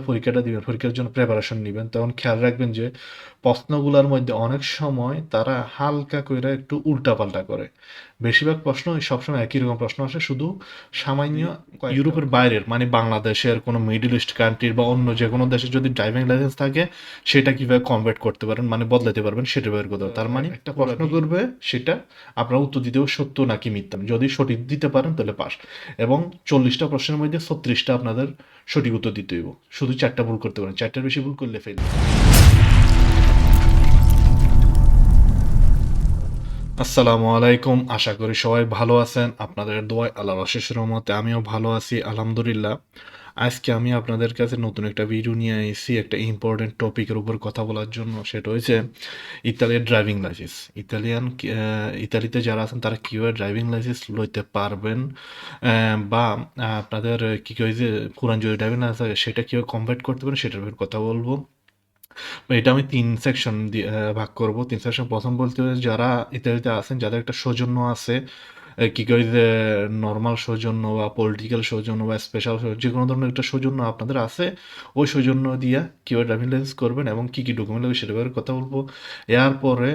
পরীক্ষাটা দিবেন, পরীক্ষার জন্য প্রিপারেশন নিবেন, তখন খেয়াল রাখবেন যে প্রশ্নগুলার মধ্যে অনেক সময় তারা হালকা কইরা একটু উল্টাপাল্টা করে। বেশিরভাগ প্রশ্ন সবসময় একই রকম প্রশ্ন আসে। শুধু সামান্য ইউরোপের বাইরের মানে বাংলাদেশের কোনো মিডল ইস্ট কান্ট্রির বা অন্য যেকোনো দেশের যদি ড্রাইভিং লাইসেন্স থাকে সেটা কীভাবে কনভার্ট করতে পারেন মানে বদলাতে পারবেন সেটা বের করতে তার মানে একটা প্রশ্ন করবে সেটা আপনার উত্তর দিতে হবে সত্য নাকি মিথ্যা। যদি সঠিক দিতে পারেন তাহলে পাস এবং চল্লিশটা প্রশ্নের মধ্যে ছত্রিশটা আপনাদের সঠিক উত্তর দিতে হইব। শুধু চারটা ভুল করতে পারেন। চারটার বেশি ভুল করলে ফেল। আসসালামু আলাইকুম। আশা করি সবাই ভালো আছেন। আপনাদের দোয়ায় আল্লাহ অশেষ রহমতে আমিও ভালো আছি, আলহামদুলিল্লাহ। আজকে আমি আপনাদের কাছে নতুন একটা ভিডিও নিয়ে এসেছি, একটা ইম্পর্টেন্ট টপিকের উপর কথা বলার জন্য। সেটা হয়েছে ইতালির ড্রাইভিং লাইসেন্স। ইতালিয়ান ইতালিতে যারা আছেন, তারা কীভাবে ড্রাইভিং লাইসেন্স লইতে পারবেন বা আপনাদের কী কয় যে পুরান যদি ড্রাইভিং লাইসেন্স থাকে, সেটা কীভাবে কনভার্ট করতে পারেন, সেটার উপর কথা বলব। এটা আমি তিন সেকশন দিয়ে ভাগ করব। তিন সেকশন ১ম বলতে যারা ইতালিতে আছেন, যাদের একটা সৌজন্য আছে কি যে নরমাল সৌজন্য বা পলিটিক্যাল সৌজন্য বা স্পেশাল যে কোনো ধরনের একটা সৌজন্য আপনাদের আছে, ওই সৌজন্য দিয়া কীভাবে ড্রাইভিং লাইসেন্স করবেন এবং কী কী ডকুমেন্ট লাগবে সেটার ব্যাপারে কথা বলব। এরপরে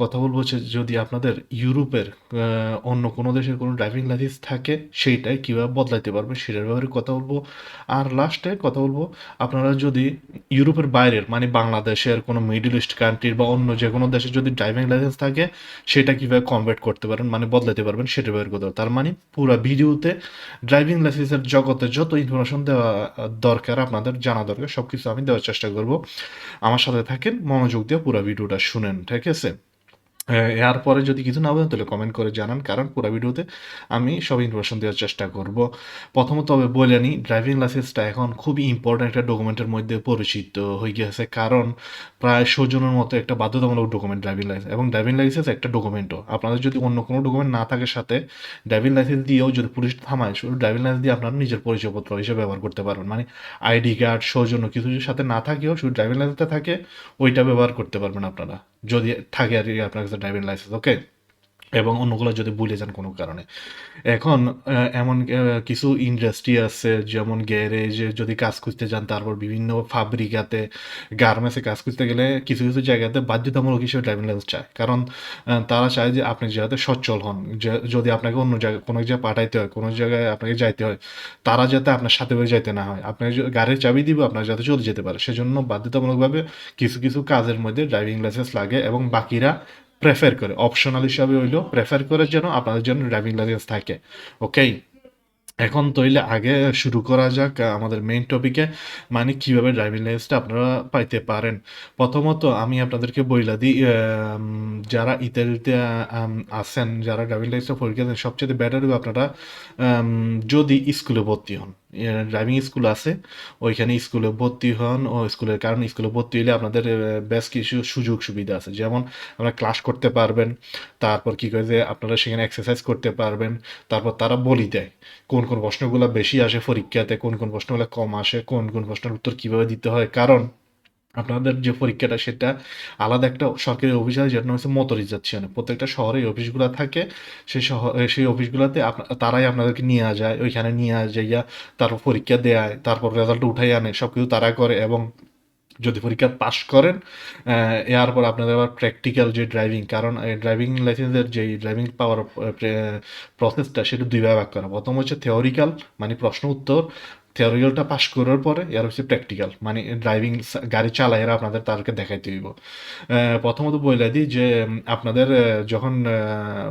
কথা বলব হচ্ছে যদি আপনাদের ইউরোপের অন্য কোনো দেশের কোনো ড্রাইভিং লাইসেন্স থাকে সেইটাই কীভাবে বদলাইতে পারবেন সেটার ব্যাপারে কথা বলব। আর লাস্টে কথা বলব আপনারা যদি ইউরোপের বাইরের মানে বাংলাদেশের কোনো মিডিল ইস্ট কান্ট্রির বা অন্য যে কোনো দেশের যদি ড্রাইভিং লাইসেন্স থাকে সেটা কীভাবে কনভার্ট করতে পারেন মানে বদলাইতে পারবেন সেটা বের করতে তার মানে পুরো ভিডিওতে ড্রাইভিং লাইসেন্সের জগতে যত ইনফরমেশন দেওয়া দরকার আপনাদের জানা দরকার সব কিছু আমি দেওয়ার চেষ্টা করব। আমার সাথে থাকেন, মনোযোগ দিয়ে পুরো ভিডিওটা শুনেন। ঠিক আছে? অ্যা এরপরে যদি কিছু না বোঝেন তাহলে কমেন্ট করে জানান। কারণ পুরা ভিডিওতে আমি সব ইনফরমেশন দেওয়ার চেষ্টা করব। প্রথমত তবে বইলে নিই ড্রাইভিং লাইসেন্সটা এখন খুবই ইম্পোর্টেন্ট একটা ডকুমেন্টের মধ্যে পরিচিত হয়ে গিয়েছে। কারণ প্রায় সৌজন্যের মতো একটা বাধ্যতামূলক ডকুমেন্ট ড্রাইভিং লাইসেন্স এবং ড্রাইভিং লাইসেন্স একটা ডকুমেন্টও। আপনাদের যদি অন্য কোনো ডকুমেন্ট না থাকে সাথে ড্রাইভিং লাইসেন্স দিয়েও যদি পুলিশ থামায় শুধু ড্রাইভিং লাইসেন্স দিয়ে আপনারা নিজের পরিচয়পত্র হিসেবে ব্যবহার করতে পারবেন। মানে আইডি কার্ড, সৌজন্য কিছু সাথে না থাকেও শুধু ড্রাইভিং লাইসেন্সটা থাকে ওইটা ব্যবহার করতে পারবেন আপনারা। যদি থাকে আরকি আপনার কাছে ড্রাইভিং লাইসেন্স, ওকে? এবং অন্যগুলো যদি ভুলে যান কোনো কারণে। এখন এমন কিছু ইন্ডাস্ট্রি আছে যেমন গ্যারেজে যদি কাজ খুঁজতে যান, তারপর বিভিন্ন ফাব্রিকাতে, গার্মেন্টসে কাজ খুঁজতে গেলে কিছু, কিছু জায়গাতে বাধ্যতামূলক হিসেবে ড্রাইভিং লাইসেন্স চায়। কারণ তারা চায় যে আপনি যাতে সচ্ছল হন। যদি আপনাকে অন্য জায়গায় কোনো জায়গায় পাঠাইতে হয়, কোনো জায়গায় আপনাকে যাইতে হয়, তারা যাতে আপনার সাথে করে যাইতে না হয়। আপনাকে গাড়ির চাবি দিবে, আপনারা যাতে চলে যেতে পারে। সেজন্য বাধ্যতামূলকভাবে কিছু, কিছু কাজের মধ্যে ড্রাইভিং লাইসেন্স লাগে এবং বাকিরা প্রেফার করে। অপশনাল হিসাবে হইলেও প্রেফার করে যেন আপনাদের জন্য ড্রাইভিং লাইসেন্স থাকে। ওকে? এখন তইলে আগে শুরু করা যাক আমাদের মেইন টপিকে মানে কীভাবে ড্রাইভিং লাইসেন্সটা আপনারা পাইতে পারেন। প্রথমত আমি আপনাদেরকে বইলা দিই যারা ইতালিতে আছেন, যারা ড্রাইভিং লাইসেন্সের পরীক্ষা দেন সবচাইতে বেটার হবে আপনারা যদি স্কুলে ভর্তি হন। ইয়া ড্রাইভিং স্কুল আছে, ওইখানে স্কুলে ভর্তি হন ও স্কুলের কারণ স্কুলে ভর্তি হলে আপনাদের বেশ কিছু সুযোগ সুবিধা আছে। যেমন আপনারা ক্লাস করতে পারবেন। তারপর কি করে যে আপনারা সেখানে এক্সারসাইজ করতে পারবেন। তারপর তারা বলি দেয়। কোন, কোন প্রশ্নগুলো বেশি আসে পরীক্ষাতে, কোন, কোন প্রশ্নগুলো কম আসে, কোন, কোন প্রশ্নের উত্তর কীভাবে দিতে হয়। কারণ আপনাদের যে পরীক্ষাটা সেটা আলাদা একটা সরকারি অফিস আছে যেটার নাম হচ্ছে মোটরাইজেশন। প্রত্যেকটা শহরে অফিসগুলা থাকে। সেই শহ, সেই অফিসগুলোতে তারাই আপনাদেরকে নিয়া যায়। ওইখানে নিয়া যাইয়া তারপর পরীক্ষা দেয় তারপর রেজাল্ট উঠাই আনে। সবকিছু তারা করে এবং যদি পরীক্ষা পাস করেন এরপর আপনাদের আবার প্র্যাকটিক্যাল যে ড্রাইভিং কারণ ড্রাইভিং লাইসেন্সের যেই ড্রাইভিং পাওয়ার প্রসেসটা সেটা ২ ভাগে ভাগ করা। প্রথম হচ্ছে থিওরিক্যাল মানে প্রশ্ন উত্তর। থিওরিক্যালটা পাস করার পরে, এর হচ্ছে প্র্যাকটিক্যাল মানে ড্রাইভিং গাড়ি চালাইয়া আপনাদের তাদেরকে দেখাইতে হইব। প্রথমত বইলা দিই যে আপনাদের যখন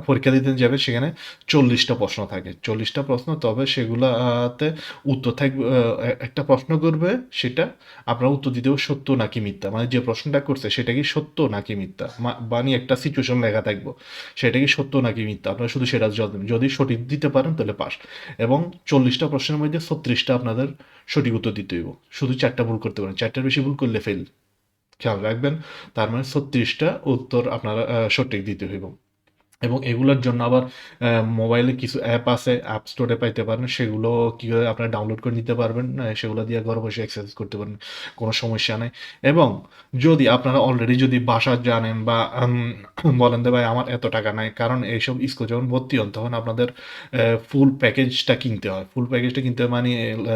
পরীক্ষা দিতে যাবে, সেখানে চল্লিশটা প্রশ্ন থাকে। চল্লিশটা প্রশ্ন, তবে সেগুলাতে উত্তর থাকবে একটা প্রশ্ন করবে, সেটা আপনার উত্তর দিতে হবে সত্য নাকি মিথ্যা। মানে যে প্রশ্নটা করছে, সেটা কি সত্য নাকি মিথ্যা। মানে একটা সিচুয়েশন লেখা থাকব, সেটা কি সত্য নাকি মিথ্যা। আপনারা শুধু সেটা যদি সঠিক দিতে পারেন, তাহলে পাস। এবং চল্লিশটা প্রশ্নের মধ্যে ৩৬ টা আপনাদের সঠিক উত্তর দিতে হইব। শুধু চারটা ভুল করতে পারেন। ৪ টার বেশি ভুল করলে ফেল। খেয়াল রাখবেন। তার মানে ছত্রিশটা উত্তর আপনারা সঠিক দিতে হইব। এবং এগুলোর জন্য আবার মোবাইলে কিছু অ্যাপ আছে অ্যাপ স্টোরে পাইতে পারেন, সেগুলো কীভাবে আপনারা ডাউনলোড করে নিতে পারবেন সেগুলো দিয়ে ঘরে বসে এক্সারসাইজ করতে পারেন, কোনো সমস্যা নেই। এবং যদি আপনারা অলরেডি যদি বাসা জানেন বা বলেন যে, ভাই, আমার এত টাকা নাই। কারণ এইসব স্কুল যখন ভর্তি হন, তখন আপনাদের ফুল প্যাকেজটা কিনতে হয়। ফুল প্যাকেজটা কিনতে মানে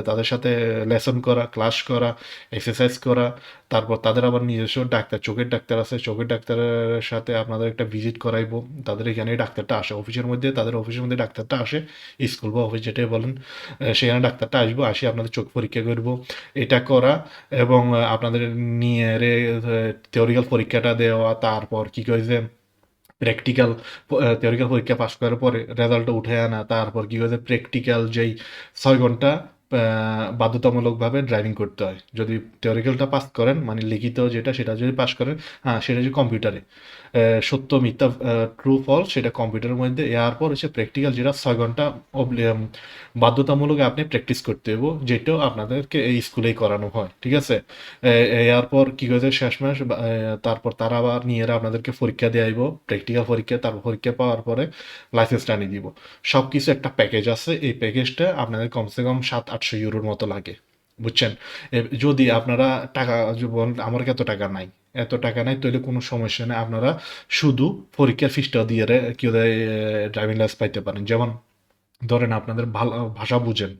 তাদের সাথে লেসন করা ক্লাস করা এক্সারসাইজ করা তারপর তাদের আবার নিজস্ব ডাক্তার, চোখের ডাক্তার আছে, চোখের ডাক্তারের সাথে আপনাদের একটা ভিজিট করাইবো। তাদের এখানে ডাক্তারটা আসে অফিসের মধ্যে, তাদের অফিসের মধ্যে ডাক্তারটা আসে স্কুল বা অফিস যেটাই বলেন সেখানে ডাক্তারটা আসব, আসি আপনাদের চোখ পরীক্ষা করব। এটা করা এবং আপনাদের নিয়ে থিওরিক্যাল পরীক্ষাটা দেওয়া, তারপর কি কয়েছে প্র্যাকটিক্যাল থিওরিক্যাল পরীক্ষা পাস করার পরে রেজাল্টটা উঠে আনা, তারপর কী হয়েছে প্র্যাকটিক্যাল যেই ছয় ঘণ্টা বাধ্যতামূলকভাবে ড্রাইভিং করতে হয়। যদি থিওরিক্যালটা পাস করেন মানে লিখিত যেটা, সেটা যদি পাস করেন হ্যাঁ সেটা যে কম্পিউটারে সত্য, মিথ্যা ট্রু ফলস সেটা কম্পিউটারের মধ্যে, এর পর হচ্ছে প্র্যাকটিক্যাল যেটা, ছয় ঘণ্টা বাধ্যতামূলক আপনি প্র্যাকটিস করতে হইব, যেটাও আপনাদেরকে এই স্কুলেই করানো হয়, ঠিক আছে? এ- এরপর কি হয়েছে, শেষ মাস তারপর তারা আবার নিয়ে আপনাদেরকে পরীক্ষা দিয়ে আইব প্র্যাকটিক্যাল পরীক্ষা, তারপর পরীক্ষা পাওয়ার পরে লাইসেন্সটা আনিয়ে দিব। সব কিছু একটা প্যাকেজ আছে, এই প্যাকেজটা আপনাদের কমসে কম সাত আটশো ইউরোর মতো লাগে, বুঝছেন? যদি আপনারা টাকা বলেন আমার এত টাকা নাই, এত টাকা নাই, তাহলে কোনো সমস্যা নেই, আপনারা শুধু পরীক্ষার ফিসটা দিয়ে কি ড্রাইভিং লাইসেন্স পাইতে পারেন। যেমন ধরেন আপনাদের ভালো ভাষা বুঝেন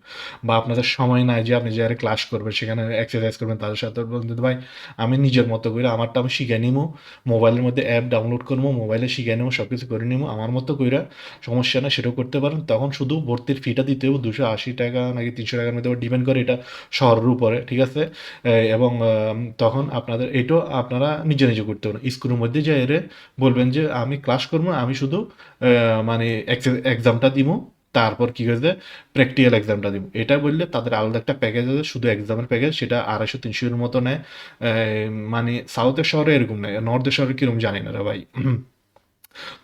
বা আপনাদের সময় নাই যে আপনি যে যারা ক্লাস করবেন, সেখানে এক্সারসাইজ করবেন, তাদের সাথে বলতে ভাই, আমি নিজের মতো করে আমারটা আমি শিখে নিবো মোবাইলের মধ্যে অ্যাপ ডাউনলোড করব মোবাইলে শিখে নেব সব কিছু করে নিবো আমার মতো কইরা সমস্যা না সেটাও করতে পারেন। তখন শুধু ভর্তির ফিটা দিতে হবে, দুশো আশি টাকা নাকি তিনশো টাকার মধ্যে ডিপেন্ড করে এটা শহরের উপরে, ঠিক আছে? এবং তখন আপনাদের এটাও আপনারা নিজে নিজে করতে পারেন। স্কুলের মধ্যে যে এরে বলবেন যে, আমি ক্লাস করব, আমি শুধু মানে এক্সামটা দিব তারপর কি হয়েছে? প্র্যাকটিক্যাল এক্সামটা দিব। এটা বললে তাদের আলাদা একটা প্যাকেজ আছে, শুধু এক্সামের প্যাকেজ সেটা আড়াইশো তিনশো এর মতো নেয়। মানে সাউথের শহরে এরকম নেয় নর্থের শহরে কীরকম জানি না রে ভাই।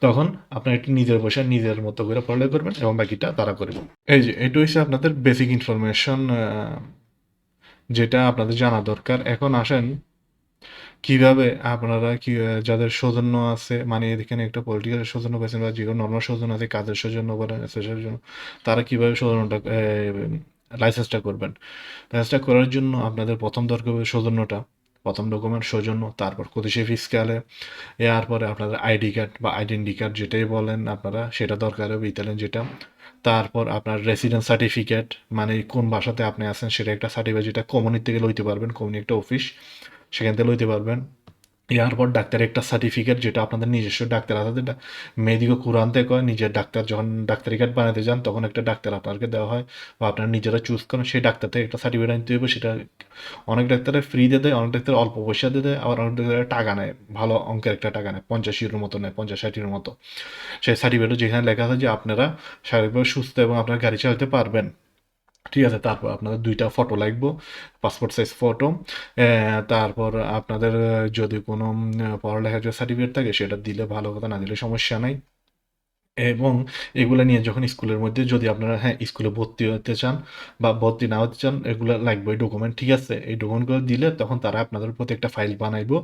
তখন আপনার একটু নিজের বসে নিজের মতো করে পড়ালেখা করবেন এবং বাকিটা তারা করবেন এই যে, এটা হচ্ছে আপনাদের বেসিক ইনফরমেশন যেটা আপনাদের জানা দরকার। এখন আসেন কীভাবে আপনারা কি যাদের সৌজন্য আছে মানে এখানে একটা পলিটিক্যাল সৌজন্য পেয়েছেন বা যে কোনো নর্মাল সৌজন্য আছে, কাজের সৌজন্য বা social জন্য তারা কীভাবে সৌজন্যটা লাইসেন্সটা করবেন? লাইসেন্সটা করার জন্য আপনাদের প্রথম দরকার হবে সৌজন্যটা। প্রথম ডকুমেন্ট সৌজন্য, তারপর কতিশে ফিসকালে এরপরে আপনাদের আইডি কার্ড বা আইডেন্টি কার্ড যেটাই বলেন আপনারা, সেটা দরকার হবে ইতালিয়ান যেটা। তারপর আপনার রেসিডেন্স সার্টিফিকেট মানে কোন বাসাতে আপনি আছেন, সেটা একটা সার্টিফিকেট যেটা কমিউনিটি থেকে লইতে পারবেন কমিউনি একটা অফিস সেখান থেকে লইতে পারবেন। এরপর ডাক্তারের একটা সার্টিফিকেট যেটা আপনাদের নিজস্ব ডাক্তার আছে মেদিকে কুরানতে কয়, নিজের ডাক্তার যখন ডাক্তারি কার্ড বানাতে যান, তখন একটা ডাক্তার আপনাকে দেওয়া হয় বা আপনারা নিজেরা চুজ করেন, সেই ডাক্তার থেকে একটা সার্টিফিকেট আনতে হবে সেটা অনেক ডাক্তারে ফ্রি দিয়ে দেয়, অনেক ডাক্তার অল্প পয়সা দিয়ে দেয়, আবার অনেক ডাক্তারের টাকা নেয়, ভালো অঙ্কের একটা টাকা নেয়, পঞ্চাশ ইউরোর মতো নেয়, পঞ্চাশ, ষাট ইউরোর মতো। সেই সার্টিফিকেটে যেখানে লেখা আছে যে আপনারা শারীরিকভাবে সুস্থ এবং আপনার গাড়ি চালাতে পারবেন। ঠিক আছে, তারপর আপনাদের দুইটা ফটো লাগবো পাসপোর্ট সাইজ ফটো তারপর আপনাদের যদি কোনো পড়ালেখার যে সার্টিফিকেট থাকে, সেটা দিলে ভালো কথা, না দিলে সমস্যা নাই। এবং এগুলো নিয়ে যখন স্কুলের মধ্যে যদি আপনারা হ্যাঁ স্কুলে ভর্তি হতে চান বা ভর্তি না হতে চান, এগুলো লাগবে ডকুমেন্ট ঠিক আছে? এই ডকুমেন্টগুলো দিলে তখন তারা আপনাদের প্রতি একটা ফাইল বানাইবো,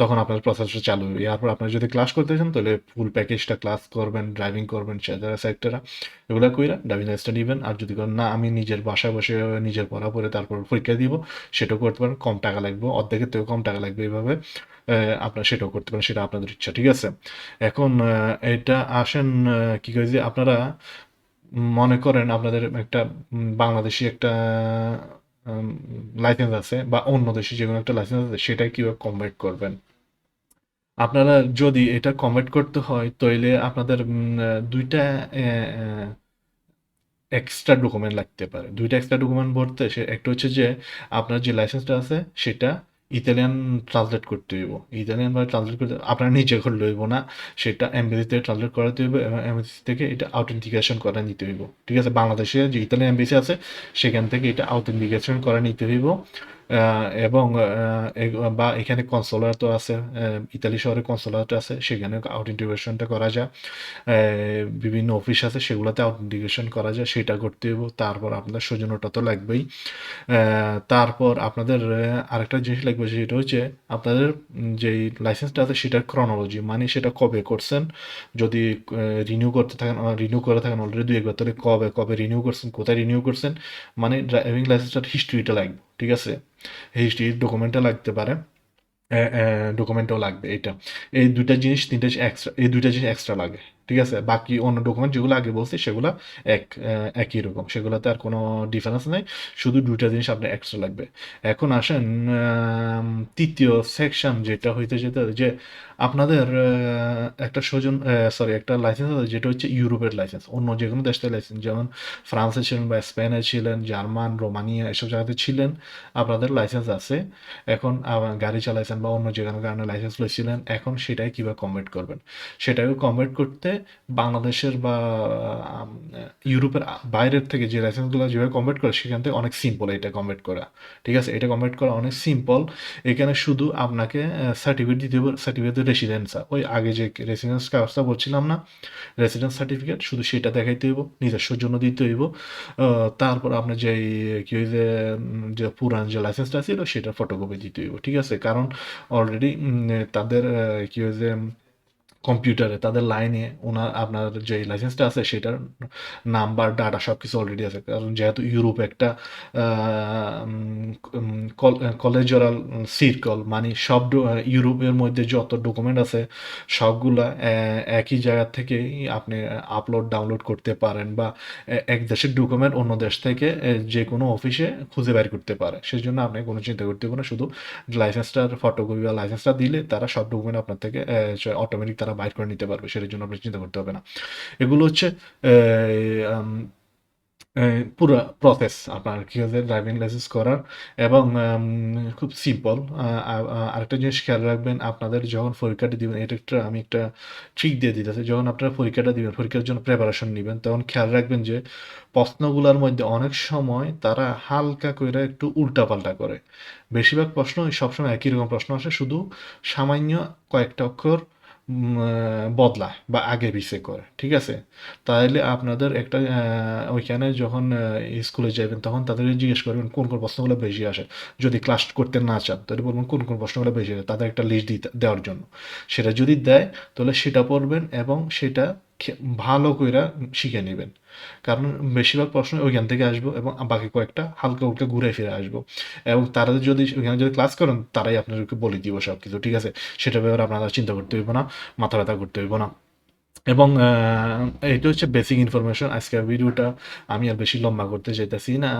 তখন আপনার প্রসেসটা চালু হবে। এরপর আপনারা যদি ক্লাস করতে চান, তাহলে ফুল প্যাকেজটা ক্লাস করবেন ড্রাইভিং করবেন সেটারা সেক্টরা এগুলো কইরা ড্রাইভিং লাইসেন্সটা নেবেন। আর যদি না, আমি নিজের বাসায় বসে, নিজের পড়া পড়ে তারপর পরীক্ষা দিব, সেটাও করতে পারেন, কম টাকা লাগবে, অর্ধেকের থেকেও কম টাকা লাগবে এইভাবে আপনারা সেটাও করতে পারেন, সেটা আপনাদের ইচ্ছা, ঠিক আছে? এখন এটা আসেন কি কই যে আপনারা মনে করেন আপনাদের একটা বাংলাদেশি একটা লাইসেন্স আছে বা অন্য দেশে যে কোনো একটা লাইসেন্স আছে সেটা কীভাবে কনভার্ট করবেন? আপনারা যদি এটা কনভার্ট করতে হয় তাহলে আপনাদের দুইটা এক্সট্রা ডকুমেন্ট লাগতে পারে। দুইটা এক্সট্রা ডকুমেন্ট ভরতে সে, একটা হচ্ছে যে আপনার যে লাইসেন্সটা আছে, সেটা ইতালিয়ান ট্রান্সলেট করতে হইব। ইতালিয়ান ভাবে ট্রান্সলেট করতে আপনার নিজে ঘর লইব না, সেটা এমবিসি থেকে ট্রান্সলেট করাতে হইব এবং এমবিসি থেকে এটা আউথেন্টিকেশন করা নিতে হইব। ঠিক আছে, বাংলাদেশে যে ইতালিয়ান এমবিসি আছে, সেখান থেকে এটা আউথেন্টিকেশন করা নিতে হইব। এবং বা এখানে কনসোলার তো আছে ইতালি শহরে কনসোলারটা আছে, সেখানে আউট ইন্টিগ্রেশনটা করা যায়। বিভিন্ন অফিস আছে, সেগুলোতে আউট ইন্টিগ্রেশন করা যায়, সেটা করতে হবে তারপর আপনার সৌজন্যটা তো লাগবেই। তারপর আপনাদের আরেকটা জিনিস লাগবে সেটা হচ্ছে আপনাদের যেই লাইসেন্সটা আছে, সেটার ক্রনোলজি মানে সেটা কবে করছেন? যদি রিনিউ করতে থাকেন রিনিউ করে থাকেন অলরেডি দু একবার ধরে কবে কবে রিনিউ করছেন, কোথায় রিনিউ করছেন? মানে ড্রাইভিং লাইসেন্সটার হিস্ট্রিটা লাগবে। ঠিক আছে? এইচডি ডকুমেন্টটা লাগতে পারে। ডকুমেন্টও লাগবে এটা এই দুইটা জিনিস তিনটা এক্সট্রা এই দুইটা জিনিস এক্সট্রা লাগে। ঠিক আছে? বাকি অন্য ডকুমেন্ট যেগুলো আগে বলছি, সেগুলো এক একই রকম। সেগুলোতে আর কোনো ডিফারেন্স নেই। শুধু দুইটা জিনিস আপনার এক্সট্রা লাগবে। এখন আসেন তৃতীয় সেকশন যেটা হইতে যেতে যে আপনাদের একটা স্বজন সরি একটা লাইসেন্স আছে যেটা হচ্ছে ইউরোপের লাইসেন্স অন্য যে কোনো দেশের লাইসেন্স যেমন ফ্রান্সে ছিলেন বা স্পেনে ছিলেন, জার্মান, রোমানিয়া, এসব জায়গাতে ছিলেন। আপনাদের লাইসেন্স আছে। এখন গাড়ি চালাইছেন বা অন্য যে কোনো কারণে লাইসেন্স লইছিলেন। এখন সেটাই কীভাবে কনভার্ট করবেন? সেটাকে কনভার্ট করতে বাংলাদেশের বা ইউরোপের বাইরের থেকে যে লাইসেন্সগুলো যেভাবে কনভার্ট করে, সেখান থেকে অনেক সিম্পল এটা কনভার্ট করা। ঠিক আছে? এটা কনভার্ট করা অনেক সিম্পল এখানে শুধু আপনাকে সার্টিফিকেট দিতে হবে সার্টিফিকেট রেসিডেন্স ওই আগে যে রেসিডেন্স কাগজটা বলছিলাম না রেসিডেন্স সার্টিফিকেট শুধু সেটা দেখাইতে হইব, নিজস্ব জন্য দিতে হইব। তারপর আপনার যে কি ওই যে পুরান যে লাইসেন্সটা ছিল সেটা ফটোকপি দিতে হইব। ঠিক আছে? কারণ অলরেডি তাদের কি যে কম্পিউটারে, তাদের লাইনে ওনার আপনার যে লাইসেন্সটা আছে সেটার নাম্বার ডাটা সব কিছু অলরেডি আছে। কারণ যেহেতু ইউরোপ একটা কলেজরাল সিরকল মানে সব ইউরোপের মধ্যে যত ডকুমেন্ট আছে, সবগুলা একই জায়গা থেকে আপনি আপলোড ডাউনলোড করতে পারেন বা এক দেশের ডকুমেন্ট অন্য দেশ থেকে যে কোনো অফিসে খুঁজে বের করতে পারে। সেই জন্য আপনি কোনো চিন্তা করতে হবে না, শুধু লাইসেন্সটার ফটোকপি বা লাইসেন্সটা দিলে তারা সব ডকুমেন্ট আপনার থেকে অটোমেটিক তারা বাইর করে নিতে পারবে, সেটার জন্য আপনি চিন্তা করতে হবে না। এগুলো হচ্ছে পুরো প্রসেস আপনার কি হচ্ছে ড্রাইভিং লাইসেন্স করার এবং খুব সিম্পল আরেকটা জিনিস খেয়াল রাখবেন, আপনাদের যখন পরীক্ষাটা দিবেন, এটা একটা, আমি একটা ট্রিক দিয়ে দিতেছি, যখন আপনারা পরীক্ষাটা দিবেন, পরীক্ষার জন্য প্রিপারেশন নেবেন, তখন খেয়াল রাখবেন যে প্রশ্নগুলোর মধ্যে অনেক সময় তারা হালকা করে একটু উল্টাপাল্টা করে। বেশিরভাগ প্রশ্ন সবসময় একই রকম প্রশ্ন আসে, শুধু সামান্য কয়েকটা অক্ষর বদলায় বা আগে পিছিয়ে করে, ঠিক আছে? তাহলে আপনাদের একটা ওইখানে যখন স্কুলে যাবেন তখন তাদেরকে জিজ্ঞেস করবেন কোন কোন প্রশ্নগুলো বেশি আসে। যদি ক্লাস করতে না চান, তাহলে বলবেন কোন কোন প্রশ্নগুলো বেশি আসে, তাদের একটা লিস্ট দিতে, দেওয়ার জন্য। সেটা যদি দেয়, তাহলে সেটা পড়বেন এবং সেটা ভালো করে শিখে নেবেন। কারণ বেশিরভাগ প্রশ্ন ওইখান থেকে আসব এবং বাকি কয়েকটা হালকা উল্কা ঘুরে ফিরে আসব। এবং তারা যদি ওইখানে যদি ক্লাস করেন, তারাই আপনাদেরকে বলে দিব সব কিছু ঠিক আছে? সেটা ব্যাপারে আপনারা চিন্তা করতে হইব না, মাথা ব্যথা করতে হইব না। এবং এটা হচ্ছে বেসিক ইনফরমেশন আজকের ভিডিওটা আমি আর বেশি লম্বা করতে চাইতেছি না।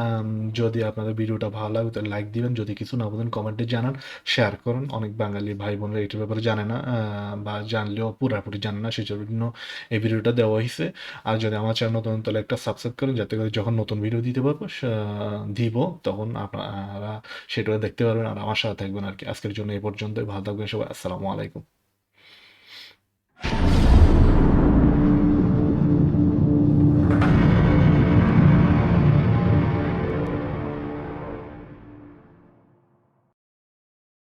যদি আপনাদের ভিডিওটা ভালো লাগে, তাহলে লাইক দিবেন। যদি কিছু না বলেন কমেন্টে জানান শেয়ার করুন। অনেক বাঙালি ভাই বোনরা এটার ব্যাপারে জানে না বা জানলেও পুরাপুরি জানে না সেই জন্য এই ভিডিওটা দেওয়া হয়েছে আর যদি আমার চ্যানেল নতুন, তাহলে একটা সাবস্ক্রাইব করুন, যাতে করে যখন নতুন ভিডিও দিতে পারব দিব, তখন আপনারা সেটা দেখতে পারবেন আর আমার সাথে থাকবেন আর কি। আজকের জন্য এই পর্যন্তই। ভালো থাকবেন সবাই। আসসালামু আলাইকুম।